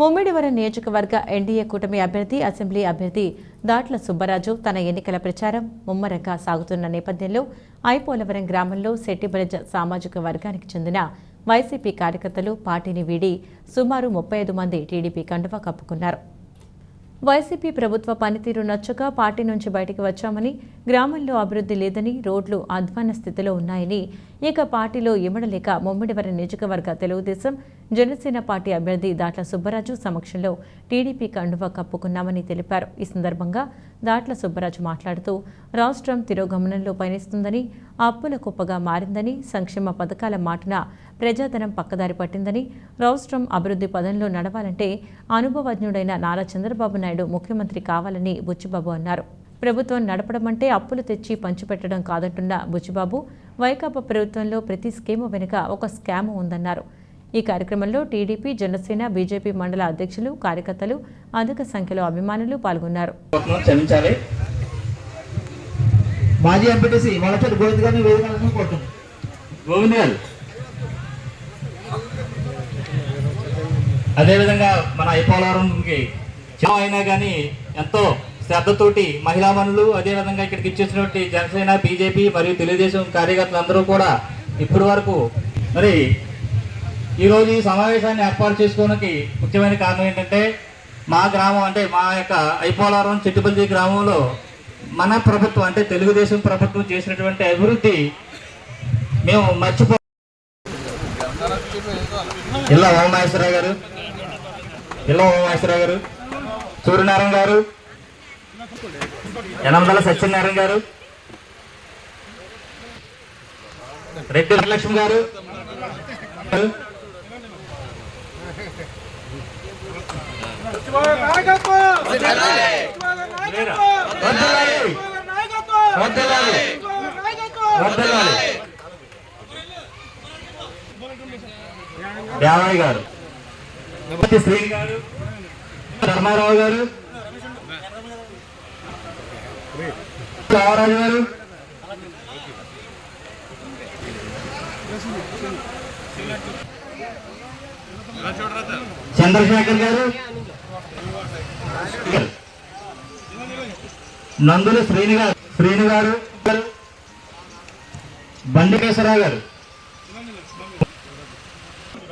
ముమ్మిడివరం నియోజకవర్గ ఎన్డీఏ కూటమి అభ్యర్థి అసెంబ్లీ అభ్యర్థి దాట్ల సుబ్బరాజు తన ఎన్నికల ప్రచారం ముమ్మరంగా సాగుతున్న నేపథ్యంలో ఐపోలవరం గ్రామంలో శెట్టిబలజ సామాజిక వర్గానికి చెందిన వైసీపీ కార్యకర్తలు పార్టీని వీడి సుమారు ముప్పై ఐదు మంది టీడీపీ కండువా కప్పుకున్నారు. వైసీపీ ప్రభుత్వ పనితీరు నచ్చక పార్టీ నుంచి బయటికి వచ్చామని గ్రామంలో అభివృద్ధి లేదని రోడ్లు అధ్వాన స్థితిలో ఉన్నాయని ఇక పార్టీలో ఇమడలేక ముమ్మిడివరం నియోజకవర్గ తెలుగుదేశం జనసేన పార్టీ అభ్యర్థి దాట్ల సుబ్బరాజు సమక్షంలో టీడీపీ కండువా కప్పుకున్నామని తెలిపారు. ఈ సందర్భంగా దాట్ల సుబ్బరాజు మాట్లాడుతూ రాష్ట్రం తిరోగమనంలో పయనిస్తుందని అప్పుల కుప్పగా మారిందని సంక్షేమ పథకాల మాటున ప్రజాధనం పక్కదారి పట్టిందని రాష్ట్రం అభివృద్ధి పదంలో నడవాలంటే అనుభవజ్ఞుడైన నారా చంద్రబాబు నాయుడు ముఖ్యమంత్రి కావాలని బుచ్చిబాబు అన్నారు. ప్రభుత్వం నడపడం అంటే అప్పులు తెచ్చి పంచిపెట్టడం కాదంటున్న బుచ్చిబాబు వైకాపా ప్రభుత్వంలో ప్రతి స్కీము వెనుక ఒక స్కామ్ ఉందన్నారు. ఈ కార్యక్రమంలో టీడీపీ జనసేన బీజేపీ మండల అధ్యక్షులు కార్యకర్తలు అధిక సంఖ్యలో అభిమానులు పాల్గొన్నారు. కోరుతున్నాను, క్షమించాలి. మాజీ ఎంపీటీసీ మొదటి గోవింద్ గారిని వేదికలను కోరుతున్నాను గోవింద్ గారు అదేవిధంగా మన ఐపోలవరంకి చిన్న అయినా కానీ ఎంతో శ్రద్ధతోటి మహిళా మనులు అదేవిధంగా ఇక్కడికి ఇచ్చేసినటువంటి జనసేన బీజేపీ మరియు తెలుగుదేశం కార్యకర్తలందరూ కూడా ఇప్పటి వరకు మరి ఈరోజు ఈ సమావేశాన్ని ఏర్పాటు చేసుకోవడానికి ముఖ్యమైన కారణం ఏంటంటే మా గ్రామం అంటే మా యొక్క ఐపోలవరం చిట్టుపల్లి గ్రామంలో మన ప్రభుత్వం అంటే తెలుగుదేశం ప్రభుత్వం చేసినటువంటి అభివృద్ధి మేము మర్చిపో ఇళ్ళ ఓమేశ్వరరావు గారు. ఇళ్ళ ఓమేశ్వరరావు గారు. సూర్యనారాయణ గారు. యనమదల సత్యనారాయణ గారు. రెడ్డి వరలక్ష్మి గారు. దేవయ్య గారు. గారు ధర్మారావు గారు రామరాజు గారు చంద్రశేఖర్ గారు నందులు శ్రీని గారు శ్రీని గారు బండికేశ్వరరావు గారు.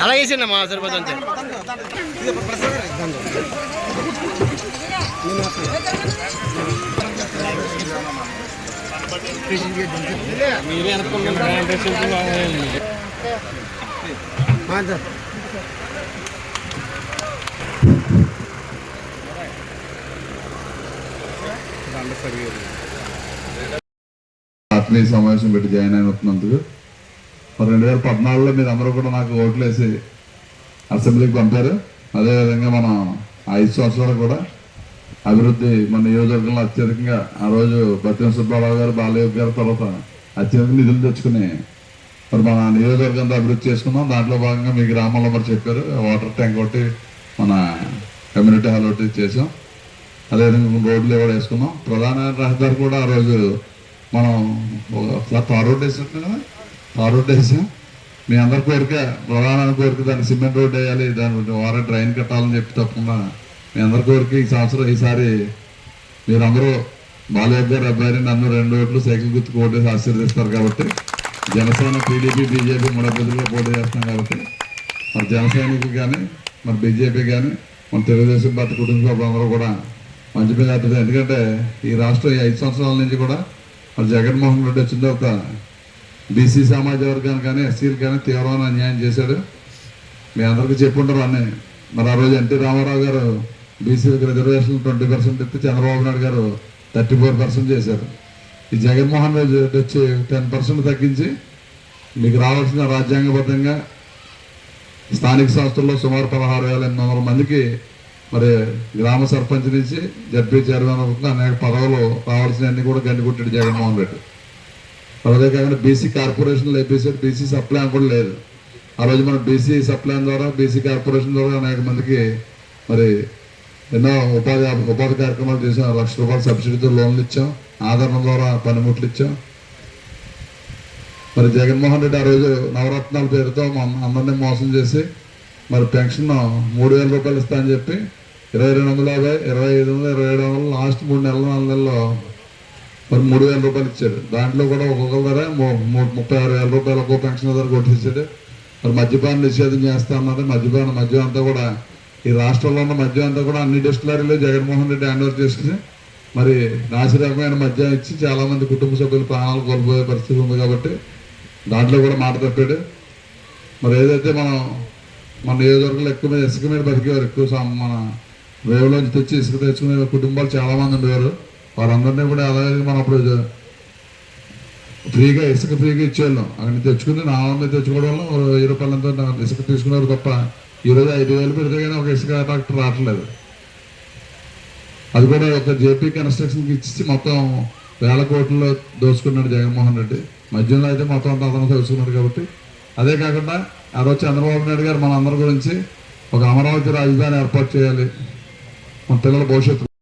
అలా వేసిండి మా సరిపోతుంది అంతే మీరే అనుకున్నాను ఆత్మీయ సమావేశం పెట్టి జాయిన్ అయినందుకు మరి రెండు వేల పద్నాలుగులో మీరు అందరూ కూడా నాకు ఓట్లు వేసి అసెంబ్లీకి పంపారు. అదేవిధంగా మనం ఐదు సంవత్సరాలు కూడా అభివృద్ధి మన నియోజకవర్గంలో అత్యధికంగా ఆ రోజు బత్తిన సుబ్బారావు గారు బాలయ్య గారి తర్వాత అత్యధిక నిధులు తెచ్చుకుని మరి మన నియోజకవర్గంతో అభివృద్ధి చేసుకున్నాం. దాంట్లో భాగంగా మీ గ్రామంలో మరి చెప్పారు వాటర్ ట్యాంక్ ఒకటి మన కమ్యూనిటీ హాల్ ఒకటి చేసాం అదేవిధంగా రోడ్లు ఎవరు వేసుకున్నాం ప్రధాన రహదారి కూడా ఆ రోజు మనం ఒకసారి తార్ రోడ్ వేసినట్టు కదా? తార్ రోడ్ వేసాం. మీ అందరి కోరిక ప్రధాన కోరిక దాన్ని సిమెంట్ రోడ్ వేయాలి దాని వారా డ్రైన్ కట్టాలని చెప్పి తప్పకుండా మీ అందరి కోరిక ఈ సంవత్సరం ఈసారి మీరందరూ బాలయ్య గారు అబ్బాయి నన్ను రెండు ఓట్లు సైకిల్ గుర్తు ఓటేసి ఆశీర్వదిస్తారు కాబట్టి జనసేన టీడీపీ బీజేపీ మూడు అభ్యర్థులుగా పోటీ చేస్తాం కాబట్టి మరి జనసేనకి కానీ మరి బీజేపీ కానీ మన తెలుగుదేశం పార్టీ కుటుంబ సభ్యులందరూ కూడా మంచి మీద అవుతుంది ఎందుకంటే ఈ రాష్ట్రం ఈ ఐదు సంవత్సరాల నుంచి కూడా మరి జగన్మోహన్ రెడ్డి వచ్చింది ఒక బీసీ సమాజ వర్గానికి కానీ ఎస్సీలు కానీ తీవ్రమైన అన్యాయం చేశాడు. మీ అందరికీ చెప్పుంటారు అన్నీ. మరి ఆ రోజు ఎన్టీ రామారావు గారు బీసీలకు రిజర్వేషన్ ట్వంటీ పర్సెంట్ ఇస్తే చంద్రబాబు నాయుడు గారు థర్టీ ఫోర్ పర్సెంట్ చేశారు. ఈ జగన్మోహన్ రెడ్డి వచ్చి టెన్ పర్సెంట్ తగ్గించి మీకు రావాల్సిన రాజ్యాంగబద్ధంగా స్థానిక సంస్థల్లో సుమారు పదహారు వేల ఎనిమిది వందల మందికి మరి గ్రామ సర్పంచ్ నుంచి జడ్పీ చైర్మన్ వరకు అనేక పదవులు రావాల్సినవన్నీ కూడా గండికొట్టాడు జగన్మోహన్ రెడ్డి. అదే కాకుండా బీసీ కార్పొరేషన్లు లేపేసాడు బీసీ సప్లై కూడా లేదు. ఆ రోజు మనం బీసీ సప్లాన్ ద్వారా బీసీ కార్పొరేషన్ ద్వారా అనేక మందికి మరి ఎన్నో ఉపాధి ఉపాధి కార్యక్రమాలు చేసాం లక్ష రూపాయల సబ్సిడీతో లోన్లు ఇచ్చాం. ఆదరణ ద్వారా పనిముట్లు ఇచ్చాం. మరి జగన్మోహన్ రెడ్డి ఆ రోజు నవరత్నాల పేరుతో అందరినీ మోసం చేసి మరి పెన్షన్ మూడు వేల రూపాయలు ఇస్తా అని చెప్పి ఇరవై రెండు వందల యాభై ఇరవై ఐదు వందలు ఇరవై ఏడు వందలు లాస్ట్ మూడు నెలల నాలుగు నెలల్లో మరి మూడు వేల రూపాయలు ఇచ్చాడు. దాంట్లో కూడా ఒక్కొక్క ధర ముప్పై ఆరు వేల రూపాయలు ఒక్కో పెన్షన్ ధర కొట్టించాడు మరి మద్యపాన నిషేధం చేస్తా అన్నది మద్యపాన మద్యం అంతా కూడా ఈ రాష్ట్రంలో ఉన్న మద్యం అంతా కూడా అన్ని డిస్టిలరీలు జగన్మోహన్ రెడ్డి హ్యాండ్ ఓవర్ చేసుకుని మరి నాశరకమైన మద్యం ఇచ్చి చాలా మంది కుటుంబ సభ్యులు ప్రాణాలు కోల్పోయే పరిస్థితి ఉంది కాబట్టి దాంట్లో కూడా మాట తప్పాడు. మరి ఏదైతే మనం మన నియోజకవర్గంలో ఎక్కువ మీద ఇసుక మీద బతికేవారు ఎక్కువ మన వేవులోంచి తెచ్చి ఇసుక తెచ్చుకునే కుటుంబాలు చాలామంది ఉండేవారు. వారందరినీ కూడా అలాగే మనం అప్పుడు ఫ్రీగా ఇసుక ఫ్రీగా ఇచ్చేవాళ్ళం. అక్కడ తెచ్చుకుని నా మీద తెచ్చుకోవడం వల్ల వెయ్యి రూపాయలంతా ఇసుక తీసుకున్నారు తప్ప ఈరోజు ఐదు వేలు పెడితే కానీ ఒక ఇసుక ట్రాక్టర్ రావట్లేదు. అది కూడా ఒక జేపీ కన్స్ట్రక్షన్కి ఇచ్చి మొత్తం వేల కోట్లలో దోచుకున్నాడు జగన్మోహన్ రెడ్డి. మధ్యలో అయితే మొత్తం అంత అతను దోచుకున్నాడు కాబట్టి. అదే కాకుండా ఆ రోజు చంద్రబాబు నాయుడు గారు మన అందరి గురించి ఒక అమరావతి రాజధాని ఏర్పాటు చేయాలి. మన పిల్లల భవిష్యత్తు